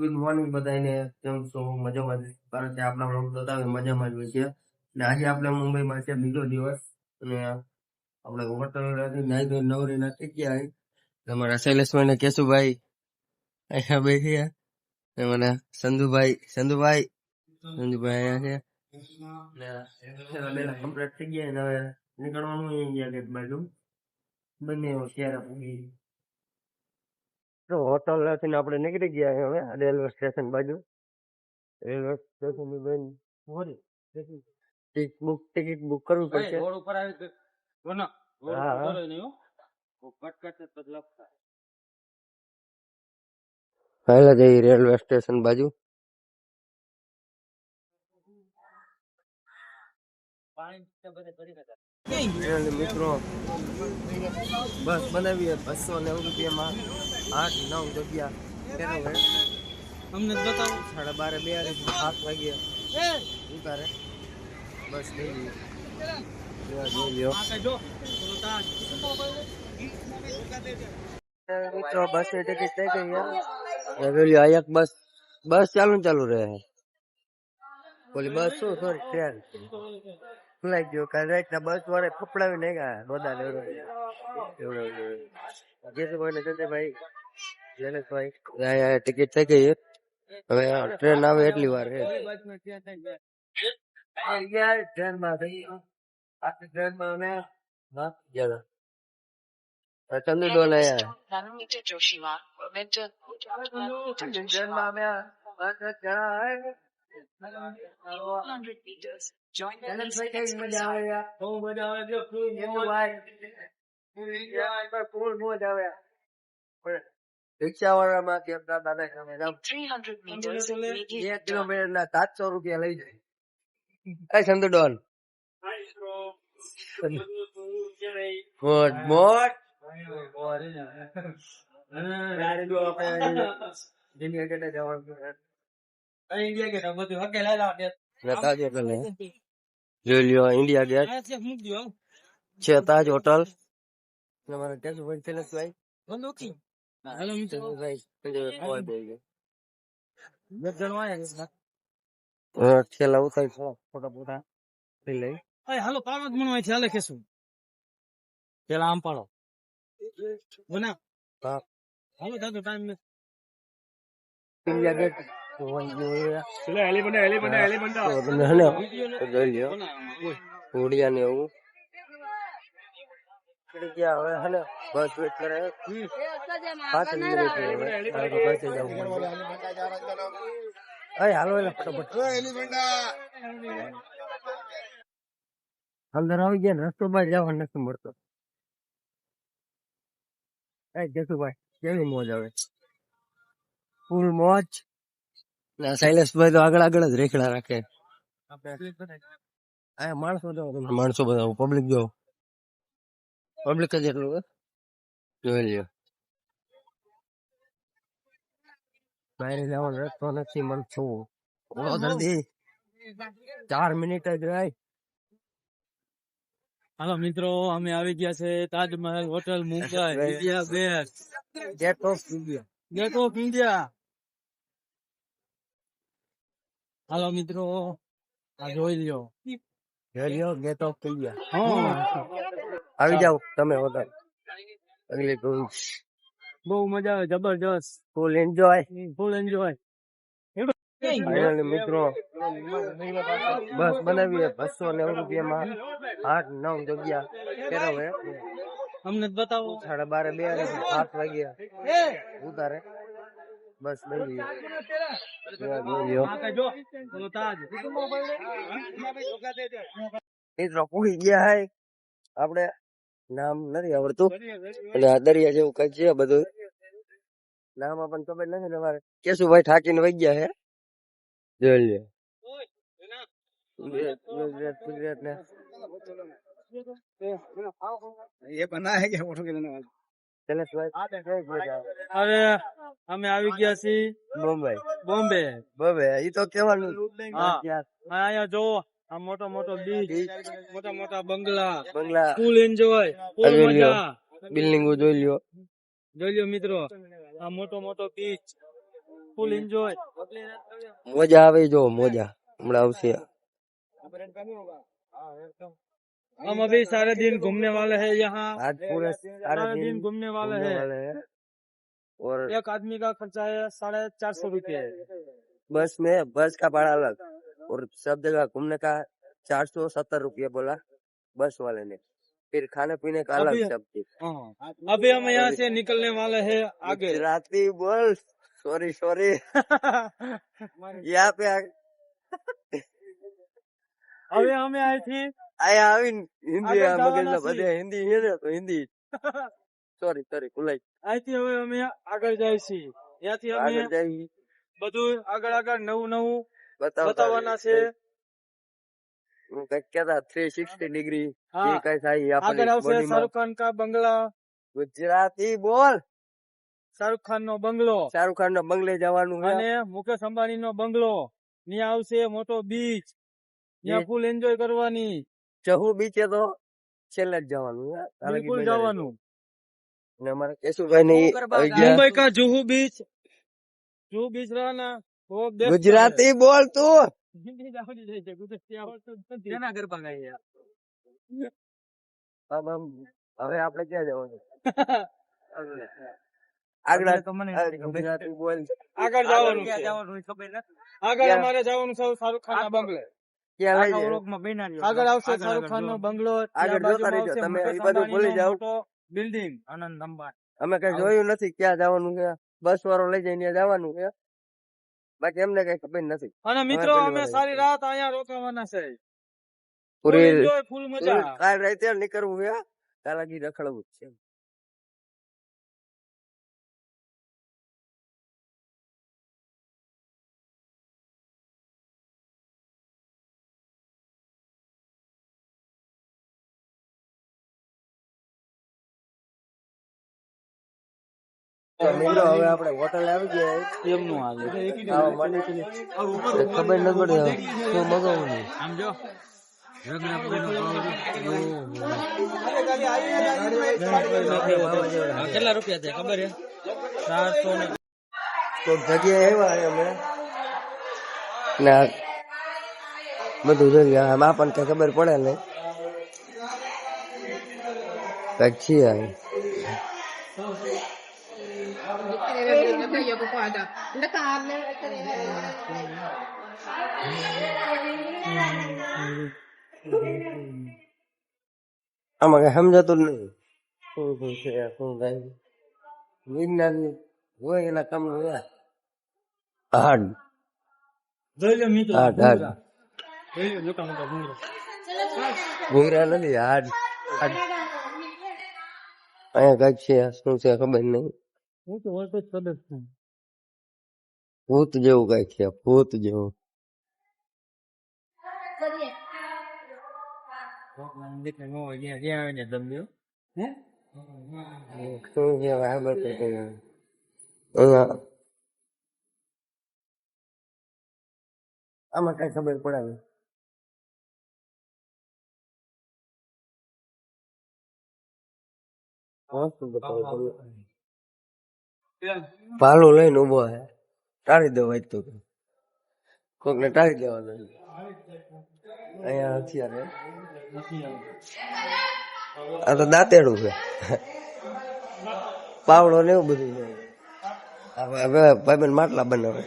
Good morning બધાને કેમ છો? મજામાં છે કારણ કે આપણા વ્લોગ જોતા હોય મજામાં જ હોય છે. અને આજે આપણે મુંબઈમાં છે બીજો દિવસ. અને આપણે હોટલ નાઈ ધોઈ નવરી નથી ગયા. અમારા શૈલેષભાઈ ને કેશુભાઈ અહીંયા બેસી અને મને, સંધુભાઈ સંધુભાઈ. સંધુભાઈ અહીંયા છે. થઈ ગયા હવે નીકળવાનું અહીંયા ગેટ બાજુ. બંને ત્યારે પૂગી? તો હોટલથી આપણે નીકળી ગયા હવે રેલવે સ્ટેશન બાજુ. રેલવે સ્ટેશન બેન ટિકિટ બુક ટિકિટ બુક કરવી પડશે. રોડ ઉપર આવી તો કોનો હા, કટ કટ પહેલા જઈ રેલવે સ્ટેશન બાજુ. પાણી બધે ભરી. મિત્રો બસ બનાવીએ બસો નેવું રૂપિયામાં આઠ નવ જગ્યા અમને બતાવો. સાડા બારે બે સાત વાગે ઉતારે. બસ લઈ લઈએ. મિત્રો બસ ટિકિટ થઈ ગઈ છે પેલી આ એક બસ બસ ચાલુ ચાલુ રહે. ઓલી બસ શું? સોરી ટ્રેન ખુલાઈ ગયો. કાલે રાતના બસ વાળે ફફડાવી નાખ્યા રોદા ને જેસુભાઈ ને જયલેશભાઈ અહીંયા ટિકિટ થઈ ગઈ હવે ટ્રેન આવે એટલી વાર છે. બસમાં ત્યાં થઈ જાય. ટ્રેનમાં થઈ આખી ટ્રેનમાં અમે હા ગયા ચંદુ ડોલ આયા nanometer Joshua, Mentor, ટ્રેનમાં અમે પાંચ દસ જણા આયા 100 meters. Join the next જયલેશભાઈ કેવી મજા આવે યાર? બહુ મજા આવે છે ફૂલ જેતુભાઈ ફૂલ મોજ આવે પણ રિક્ષા વાળા માં કેમ દાદા ને ગમે આમ 300 meters. Ambulance Immediate એક કિલોમીટર ના સાતસો રૂપિયા લઈ જાય સંતુ ડોન મોટ મોટ ગાડી આપણે જવાનું ઇન્ડિયા ગેટ બધું લાવ તાજ હોટલ જોઈ લ્યો ઇન્ડિયા ગેટ છે તાજ હોટલ. તમારે હેલો મિત્રો ઉતારી ફોટા ફોટા લઈ લઈ. હાલો મણવાય છે હાલે કેશું. પેલા આમ પાડો. બના હાલો દાદો ટાઈમ ઇન્ડિયા ગેટ ને એવું. બસ વેટ કરે. હાલો એટલે ફટાફટ. અંદર આવી ગયા ને રસ્તો બહાર જવા નથી મળતો. એ જસુભાઈ કેવી મોજ આવે? ફૂલ મોજ. ના શૈલેષભાઈ તો આગળ આગળ જ રેખડા રાખે આ માણસો જો તમે માણસો બધા પબ્લિક જો પબ્લિક જ એટલું હે. જોઈ લ્યો બહાર જવાનો રસ્તો નથી મળતો બોલો જલ્દી ચાર મિનિટ જ રહી હાલો મિત્રો અમે આવી ગયા છે Taj Mahal hotel Mumbai India best gate of India gate of India હાલો મિત્રો આ જોઈ લ્યો. જોઈ લ્યો ગેટ ઓફ થઈ ગયા. આવી જાવ તમે વગર અગલી બહુ મજા આવે જબરજસ્ત. Full enjoy. Full enjoy. મિત્રો. બસ બનાવીએ બસો નેવું રૂપિયામાં આઠ નવ જગ્યા ફેરવે અમને બતાવો. સાડા બારે બે સાત વાગ્યા. ઉતારે. બસ લઈ મિત્રો પૂરી ગયા હે. આપડે નામ નથી આવડતું. એટલે દરિયા જેવું કઈ છે બધું. નામ આપણને ખબર નથી તમારે કેશુભાઈ ઠાકીને વહી ગયા હે. જોઈ લે. ગુજરાત ગુજરાત ને એ કે મોટું કીધું શૈલેષભાઈ અરે અમે આવી ગયા છીએ બોમ્બે. બોમ્બે. બોમ્બે. ઈ તો કેવાનું અહીંયા જો આ મોટો મોટો બીચ મોટા મોટા બંગલા. બંગલા. ફૂલ એન્જોય ફૂલ મજા. બિલ્ડિંગો જોઈ લ્યો. જોઈ લ્યો મિત્રો આ મોટો મોટો બીચ ફૂલ એન્જોય મજા આવે જો મોજા. હમણાં આવશે. हम अभी सारे दिन घूमने वाले हैं यहाँ। आज पूरे सारे दिन घूमने वाले हैं। और एक आदमी का खर्चा है साढ़े चार सौ रुपये। बस में बस का भाड़ा अलग। और सब जगह घूमने का चार सौ सत्तर रुपये बोला बस वाले ने। फिर खाने पीने का अलग सब चीज़। हाँ। अभी हम यहाँ से निकलने वाले हैं आगे। राती बोल। सॉरी सॉरी यहाँ पे अभी हम आए थे આયા આવીને હિન્દી મગજમાં બધે હિન્દી તો હિન્દી સોરી સોરી ભૂલાઈ અહીંથી હવે અમે આગળ જાય છીએ ત્યાંથી અમે બધું આગળ આગળ નવું નવું બતાવવાના છે હું કંઈક કેતા થ્રી સિક્સટી ડિગ્રી જે કઈ થાય આગળ આવશે શાહરુખ ખાન કા બંગલા ગુજરાતી બોલ શાહરુખ ખાન નો બંગલો શાહરુખ ખાન નો બંગલે જવાનું અને મુકેશ અંબાણી નો બંગલો ત્યાં આવશે મોટો બીચ ત્યાં. ફૂલ એન્જોય કરવાની ચહુ બીચે તો છેલ્લે જ જવાનું બિલકુલ જવાનું. ને અમારા કેશુભાઈ ને મુંબઈ કા જુહુ બીચ? જુહુ બીચ રહેના ગુજરાતી બોલ તું! હવે આપડે ક્યાં જવાનું? આગળ આગળ જવાનું આગળ અમારે જવાનું સારું ખાના બંગલે. આગળ આવશે શાહરૂખ ખાન નો બંગલો આગળ જોતા રહેજો. તમે એ બધું ભૂલી જાઓ. બિલ્ડિંગ આનંદ અંબાણી. અમે કઈ જોયું નથી ક્યાં જવાનું છે બસ વાળો લઈ જાય ત્યાં જવાનું છે બાકી એમને કઈ ખબર નથી. અને મિત્રો અમે સારી રાત અહીંયા રોકાવાના છે. પૂરી ફૂલ મજા. કાલ રાતે નીકળવું છે. કાલ હજી રખડવું છે. તો હવે આપણે હોટલ આવી ગયા એમનું હાલે ખાવા ખબર ન પડે શું મગાવવાનું આમ જો. કેટલા રૂપિયા છે? ખબર છે? તો જગ્યાએ આવ્યા અમે. ને બધું જોઈએ આમ આપણને ખબર પડે ને પછી છીએ અહીં. આમાં કઈ સમજાતું જ નહીં શું શું છે શું થાય વિજ્ઞાન હોય એના કામ હાર્ડ જોઈ લો મિત્રો હાર્ડ હાર્ડ જોઈ લો મોટા મોટા ભૂંગળા. ભૂંગરા નથી હાર્ડ હાર્ડ અહીંયા કંઈક છે શું છે ખબર નહીં હું તો હોય તો જ ખબર છે. ભૂત જેવું કઈક છે ભૂત જેવું દેખાય ન હોય ત્યાં ત્યાં આવીને દમ દ્યો. હે? શું છે હવે ખબર પડતી નથી. અહીંયા આમાં કઈ ખબર પડે નહીં હા, શું બતાવું તમને? ભાલો લઈને ઉભો હે ટાળી દો વાંચતો તો. કોક ને ટાળી દેવાનો. અહીંયા હે. આ તો દાંતેડું છે. પાવડો ને એવું બધું છે. હવે ભાઈબંધ માટલા બનાવે.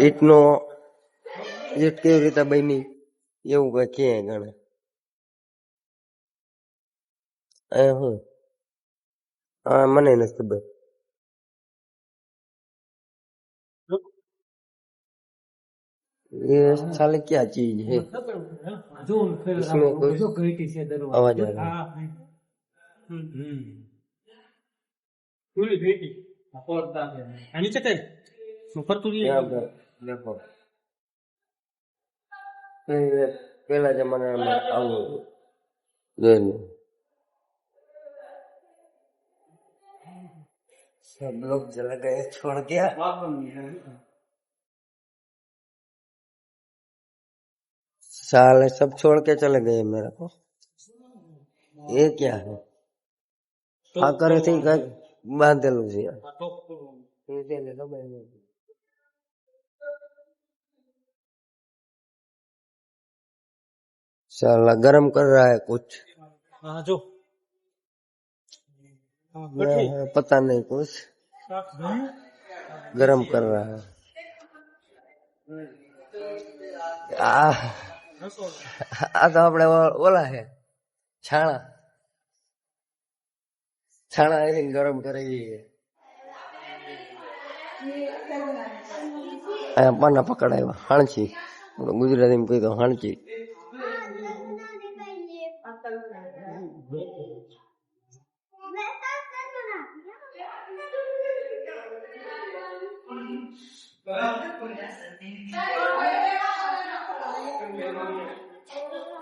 ઈટનો ઈટ કેવી રીતે બની, એવું કઈ કે ગણે. અહીંયા હું હા મને નથી ખબર ये साले क्या चीज है इसमें कुछ आवाज आ रहा है नीचे कर ऊपर तू देखो પહેલા જમાનામાં આવું જોઈ सब लोग जल गए छोड़ गया साल है। सब छोड़ के चले गए मेरे को। ये क्या है? तो हाँ करे थी तो बाँध दे लो जी। हाँ, तो साला गरम कर रहा है कुछ। हाँ जो। मैं કઠી. है, पता नहीं कुछ શાક ગયું? गरम कर रहा है आ રસોડું. આ તો આપણે ઓ- ઓલા છે છાણા છાણા આવીને ગરમ કરી અહીંયા પાના પકડાવ્યા હાણચી ગુજરાતીમાં કહી તો હાણચી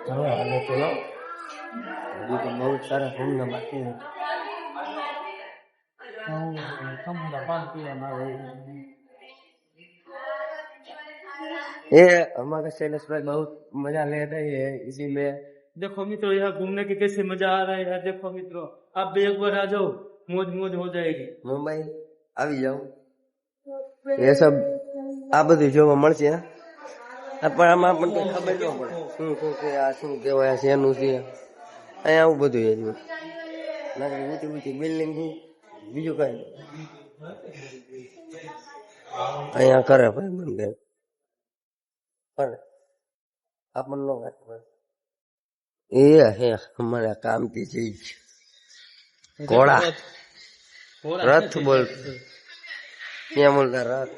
હવે હાલે ચલો હજી તો બહુ સારા ઘૂમના બાકી છે. હું સમોસા પાન પીવાના આવે. ये हमारे शैलेश भाई बहुत मजा ले रहे हैं इसीलिए देखो मित्रों यहाँ घूमने की कैसे मजा आ रहा है यार देखो मित्रों आप भी एक बार आ जाओ मौज मौज हो जाएगी મુંબઈ આવી જાઓ એ સબ આ બધું જોવા મળશે પણ આમાં પણ ખબર શું શું છે આ શું કહેવાય છે એનું છે? અહીંયા આવું બધું એ ઊંચી ઊંચી બિલ્ડિંગ છે. બીજું કાંઈ અહીંયા કરે ભાઈ મંદિર પણ આપણને ન કાંઈ એ હે અમારા કામથી જઈ ઘોડા. રથ બોલ. ત્યાં બોલતા રથ.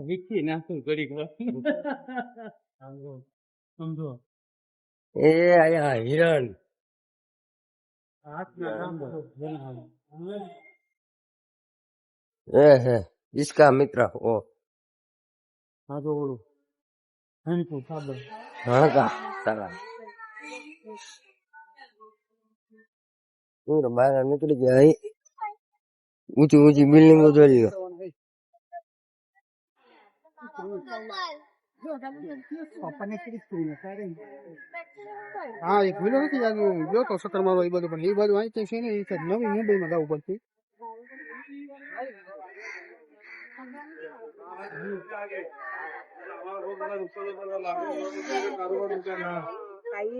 વીખી નાખું ઘડીક. એ આયા હિરણ. એ હે ઇસકા મિત્ર ઓ. હા તો ઓલું. હણકું સાબર. હા પૂર બહાર નીકળી ગયા. અહીં ઊંચી ઊંચી બિલ્ડિંગો જોઈ લો હા એક ભૂલો નથી જાગ્યું ગયો તો સતર મારો એ બધું, પણ એ બાજુ અહીં છે ને, એ નવી મુંબઈમાં જવું પડશે.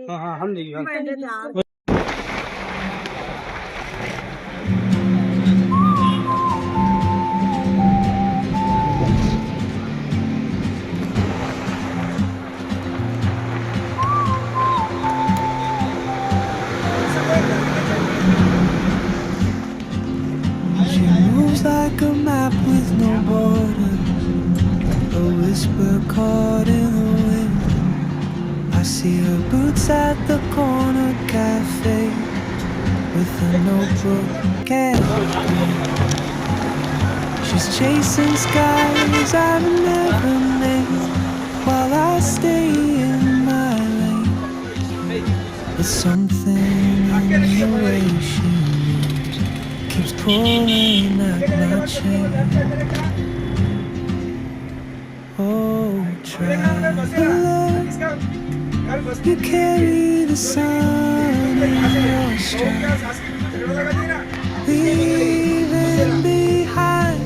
હા હા, સમજી ગયો. Whisper caught in the wind. I see her boots at the corner cafe with a notebook. She's chasing skies I've never made while I stay in my lane. But something in the way she moves keeps pulling at my chain. The sun in your stride, leaving behind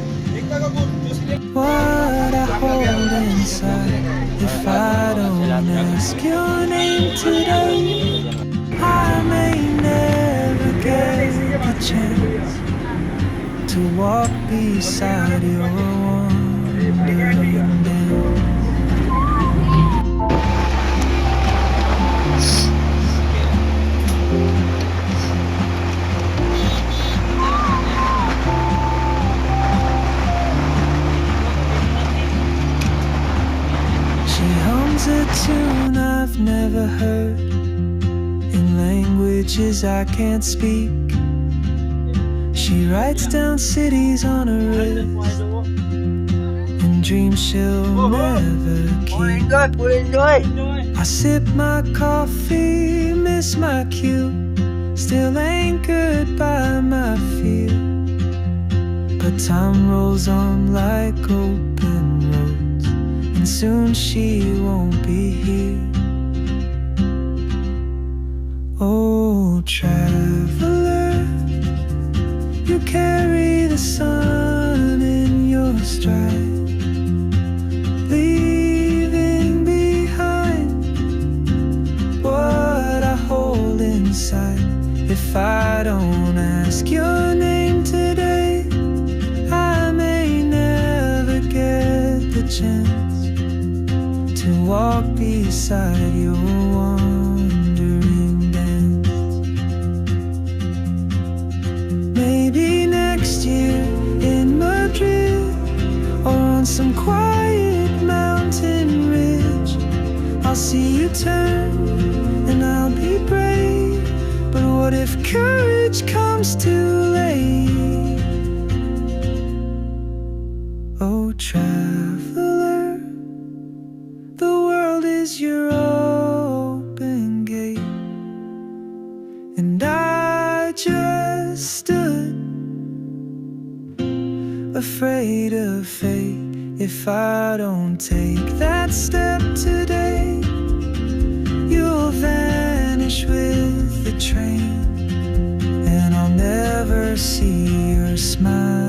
what I hold inside. If I don't ask your name today, I may never get the chance to walk beside your wandering never heard languages I can't speak. She writes down cities on a wrist and dreams she'll never keep. I sip my coffee, miss my cue, still anchored by my fear. But time rolls on like open roads, and soon she won't be here. Traveler, you carry the sun in your stride, leaving behind what I hold inside. If I don't ask your name today, I may never get the chance to walk beside your some quiet mountain ridge, I'll see you turn and I'll be brave. But what if courage comes too late? If I don't take that step today, you'll vanish with the train, and I'll never see your smile